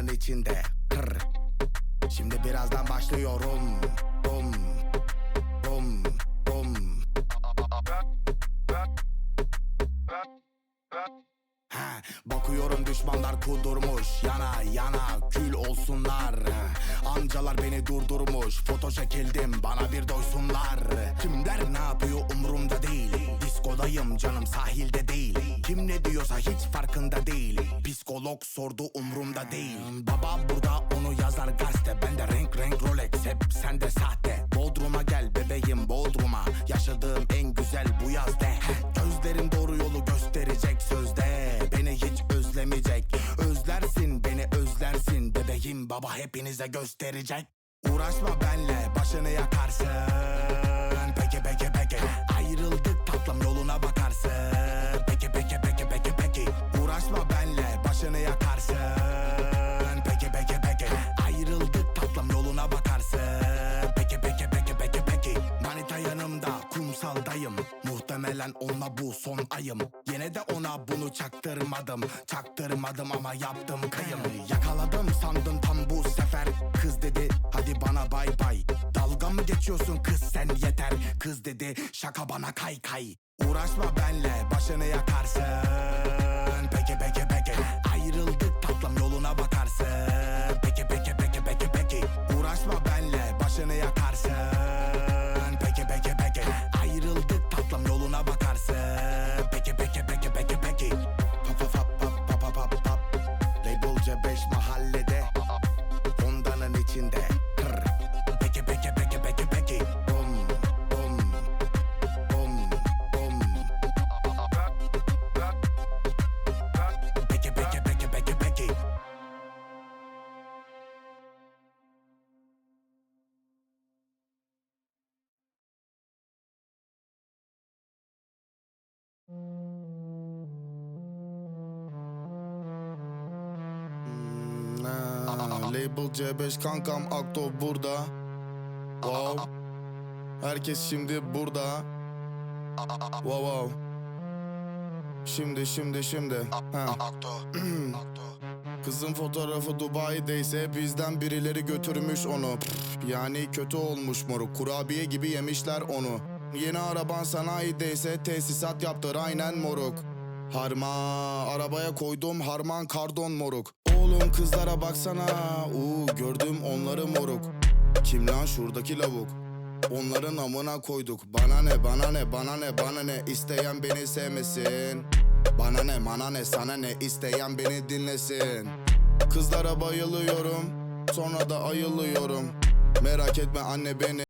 Fondanın içinde. Kır. Şimdi birazdan başlıyorum Bum Bum Bum Ha, bakıyorum düşmanlar kudurmuş. Yana yana kül olsunlar. Amcalar beni durdurmuş. Foto çekildim bana bir doysunlar. Kimler ne yapıyor umurumda değil. Diskodayım canım sahilde değil. Kim ne diyorsa hiç farkında değil Psikolog sordu umurumda değil. Baba burada onu yazar gazete. Bende renk renk Rolex hep sende sahte. Bodrum'a gel bebeğim Bodrum'a. Yaşadığım en güzel bu yaz de Gözlerim doğru yolu gösterecek sözde. Beni hiç özlemeyecek. Özlersin beni özlersin. Bebeğim baba hepinize gösterecek. Uğraşma benle başını yakarsın Muhtemelen onunla bu son ayım. Yine de ona bunu çaktırmadım. Çaktırmadım ama yaptım kayım. Yakaladım sandım tam bu sefer. Kız dedi hadi bana bay bay. Dalga mı geçiyorsun kız sen yeter. Kız dedi şaka bana kay kay. Uğraşma benle başını yakarsın Label C5 kankam Akto burada. Wow. Herkes şimdi burada. Wow wow. Şimdi şimdi şimdi. Ha. Kızın fotoğrafı Dubai'deyse bizden birileri götürmüş onu. Yani kötü olmuş moruk. Kurabiye gibi yemişler onu. Yeni araban sanayideyse tesisat yaptır. Aynen moruk. Harma arabaya koydum harman kardon moruk Oğlum kızlara baksana. Uuu gördüm onları moruk. Kim lan şuradaki lavuk? Onların amına koyduk. Bana ne bana ne bana ne bana ne? İsteyen beni sevmesin. Bana ne mana ne sana ne? İsteyen beni dinlesin. Kızlara bayılıyorum. Sonra da ayılıyorum. Merak etme anne beni